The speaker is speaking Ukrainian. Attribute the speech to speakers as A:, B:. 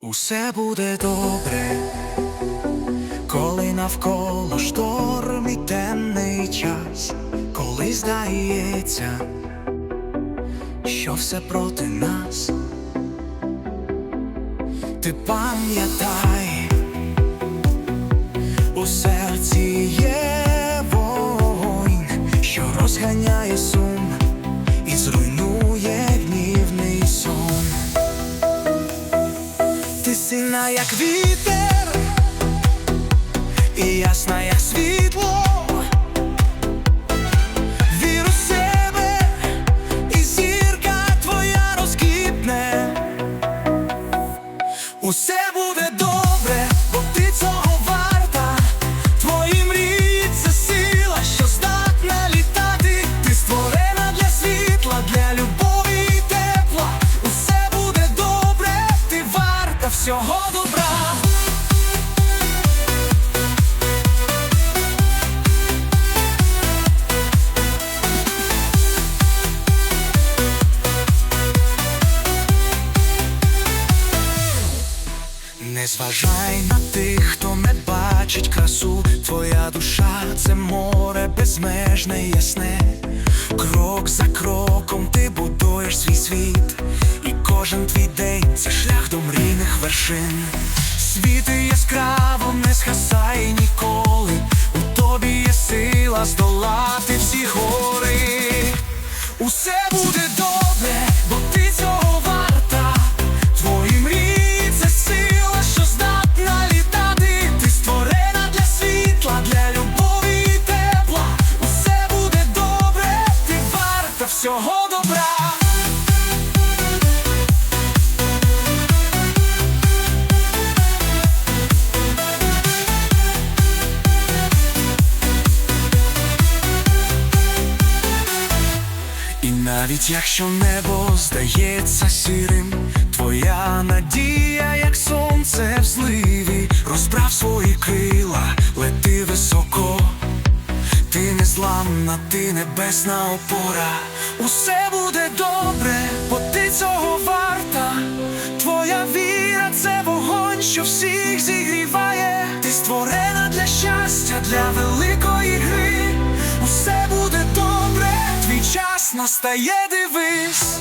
A: Усе буде добре, коли навколо шторм і темний час, коли здається, що все проти нас. Ти пам'ятай, як вітер, і ясна, як світло. Вір у себе, і зірка твоя розквітне. Усе буде добре, бо ти цього варта. Твої мрії сила, що здатна літати. Ти створена для світла, для любові всього Не зважай на тих, хто не бачить красу, твоя душа це море безмежне, ясне. Крок за кроком ти будуєш свій світ, і кожен твій день це шлях до мрійних вершин. Світи яскраво не згасай ніколи. У тобі є сила здолати всі гори. Усе буде добре, всього добра. І навіть якщо небо здається сірим, твоя надія, як сонце в зливі, розправ свої крила, лети високо, ти незламна, ти небесна опора, усе буде добре, бо ти цього варта. Твоя віра це вогонь, що всіх зігріває. Ти створена для щастя, для великої гри. Усе буде добре, твій час настає, дивись.